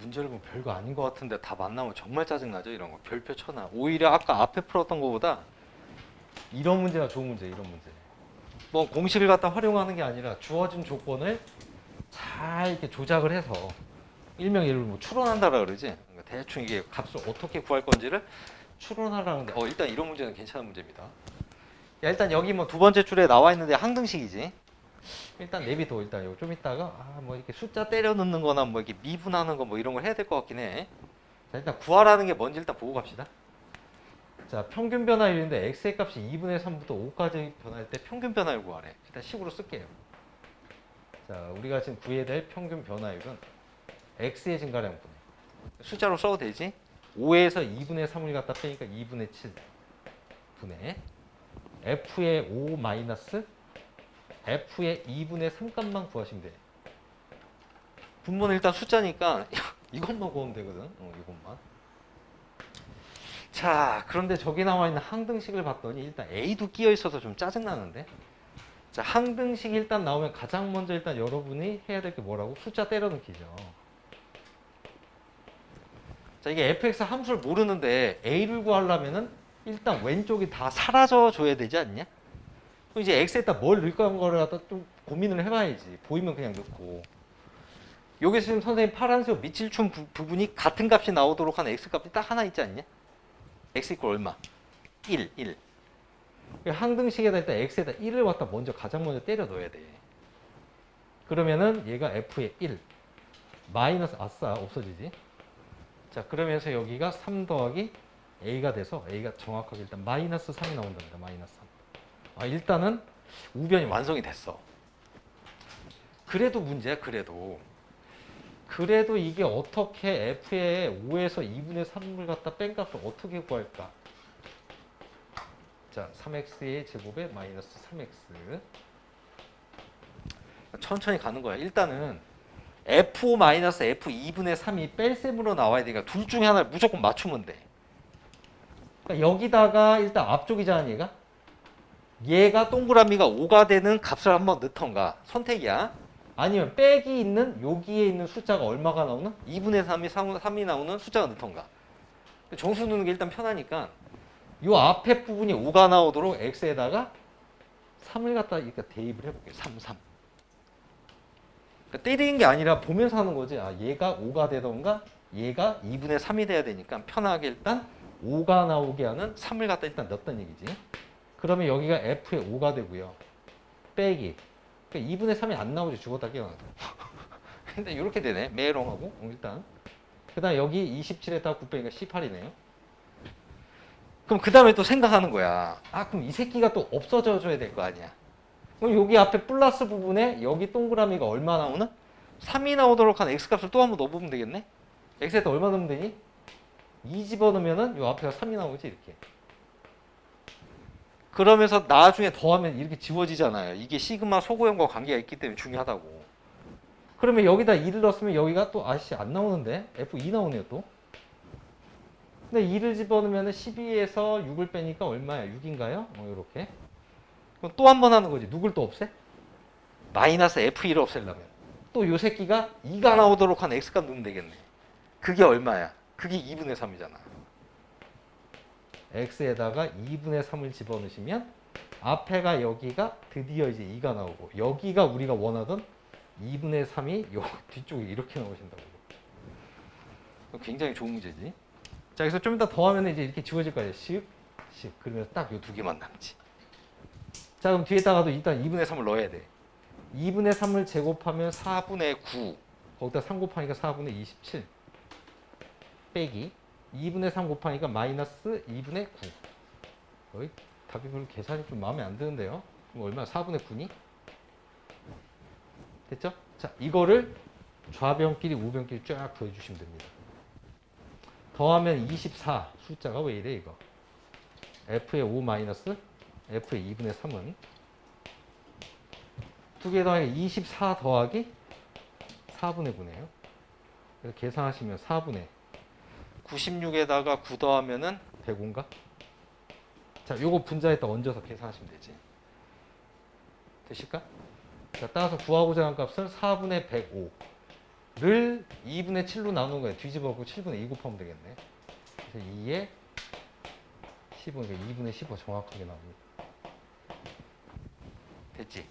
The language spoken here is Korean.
문제를 보면 별거 아닌 것 같은데 다 만나면 정말 짜증나죠 이런 거. 별표 쳐놔. 오히려 아까 앞에 풀었던 것보다 이런 문제가 좋은 문제 이런 문제. 뭐 공식을 갖다 활용하는 게 아니라 주어진 조건을 잘 이렇게 조작을 해서 일명 예를 뭐 추론한다라 그러지? 그러니까 대충 이게 값을 어떻게 구할 건지를 추론하라는데 어 일단 이런 문제는 괜찮은 문제입니다. 야, 일단 여기 뭐 두 번째 줄에 나와 있는데 항등식이지 일단 내비도 일단 요 좀 있다가 아 뭐 이렇게 숫자 때려 넣는 거나 뭐 이렇게 미분하는 거 뭐 이런 걸 해야 될 것 같긴 해. 자, 일단 구하라는 게 뭔지 일단 보고 갑시다. 자, 평균 변화율인데 x의 값이 2분의 3부터 5까지 변할 때 평균 변화율 구하래. 일단 식으로 쓸게요. 자, 우리가 지금 구해야 될 평균 변화율은 x의 증가량 분의 숫자로 써도 되지? 5에서 2분의 3을 갖다 빼니까 2분의 7 분의 f의 5 마이너스 f의 2분의 3값만 구하시면 돼. 분모는 일단 숫자니까 이것만 구하면 되거든. 어, 이것만. 자, 그런데 저기 나와 있는 항등식을 봤더니 일단 a도 끼어 있어서 좀 짜증 나는데. 자, 항등식 일단 나오면 가장 먼저 일단 여러분이 해야 될 게 뭐라고? 숫자 때려 넣기죠. 자, 이게 fx 함수를 모르는데 a를 구하려면은 일단 왼쪽이 다 사라져 줘야 되지 않냐? 그럼 이제 x에다 뭘 넣을 거를 갖다 좀 고민을 해봐야지. 보이면 그냥 넣고. 여기서 지금 선생님 파란색 밑줄춤 부, 부분이 같은 값이 나오도록 하는 x 값이 딱 하나 있지 않냐? x 이퀄 얼마? 1, 1. 그 항등식에다 일단 x에다 1을 갖다 먼저 가장 먼저 때려 넣어야 돼. 그러면은 얘가 f의 1 마이너스 아싸 없어지지. 자 그러면서 여기가 3 더하기 a가 돼서 a가 정확하게 일단 마이너스 3이 나온답니다. 마이너스 3. 아, 일단은 우변이 완성이 됐어. 그래도 문제야, 그래도. 그래도 이게 어떻게 f의 5에서 2분의 3을 갖다 뺀 값을 어떻게 구할까? 자, 3x의 제곱에 마이너스 3x. 천천히 가는 거야. 일단은 f 마이너스 f 2분의 3이 뺄셈으로 나와야 되니까 둘 중에 하나를 무조건 맞추면 돼. 그러니까 여기다가 일단 앞쪽이잖아, 얘가. 얘가 동그라미가 5가 되는 값을 한번 넣던가 선택이야. 아니면 빼기 있는 여기에 있는 숫자가 얼마가 나오는 2분의 3이 3, 이 나오는 숫자가 넣던가. 정수 넣는 게 일단 편하니까 요 앞에 부분이 5가 나오도록 x에다가 3을 갖다 이렇게 대입을 해볼게요. 3, 3. 그러니까 때리는 게 아니라 보면서 하는 거지. 아, 얘가 5가 되던가 얘가 2분의 3이 돼야 되니까 편하게 일단 5가 나오게 하는 3을 갖다 일단 넣었던 얘기지. 그러면 여기가 F의 5가 되고요. 빼기. 그러니까 2분의 3이 안 나오지. 죽었다 깨어나도. 근데 이렇게 되네. 메롱하고 어, 일단. 그 다음 여기 27에다 9 빼니까 18이네요. 그럼 그 다음에 또 생각하는 거야. 아 그럼 이 새끼가 또 없어져 줘야 될 거 아니야. 그럼 여기 앞에 플러스 부분에 여기 동그라미가 얼마 나오는? 3이 나오도록 한 x값을 또 한 번 넣어보면 되겠네? x에다 얼마 넣으면 되니? 2 집어넣으면은 요 앞에가 3이 나오지 이렇게. 그러면서 나중에 더하면 이렇게 지워지잖아요. 이게 시그마 소고형과 관계가 있기 때문에 중요하다고. 그러면 여기다 2를 넣었으면 여기가 또 아씨 안 나오는데 F2 나오네요 또. 근데 2를 집어넣으면 12에서 6을 빼니까 얼마야? 6인가요? 어, 이렇게. 그럼 또 한 번 하는 거지. 누굴 또 없애? 마이너스 F1을 없애려면. 또 요 새끼가 2가 나오도록 한 X값 넣으면 되겠네. 그게 얼마야? 그게 2분의 3이잖아. X에다가 2분의 3을 집어넣으시면 앞에가 여기가 드디어 이제 2가 나오고 여기가 우리가 원하던 2분의 3이 요 뒤쪽에 이렇게 나오신다고. 굉장히 좋은 문제지. 자, 그래서 좀 이따 더하면 이제 이렇게 지워질 거예요. 10, 10. 그러면 딱요 두 개만 남지. 자, 그럼 뒤에다가도 일단 2분의 3을 넣어야 돼. 2분의 3을 제곱하면 4분의 9. 거기다 3 곱하니까 4분의 27. 빼기 2분의 3 곱하니까 마이너스 2분의 9. 여기 답이 별로 계산이 좀 마음에 안 드는데요. 그럼 얼마? 4분의 9니? 됐죠? 자, 이거를 좌변끼리 우변끼리 쫙 더해주시면 됩니다. 더하면 24 숫자가 왜 이래 이거? f의 5 마이너스 f의 2분의 3은 두 개 더하니까 24 더하기 4분의 9네요. 그래서 계산하시면 4분의 96에다가 9 더하면은 105인가? 자, 요거 분자에다 얹어서 계산하시면 되지. 되실까? 자, 따라서 구하고자 하는 값은 4분의 105. 를 2분의 7로 나누는 거야. 뒤집어 갖고 7분의 2 곱하면 되겠네. 그래서 2에 15, 그러니까 2분의 15 정확하게 나옵니다. 됐지?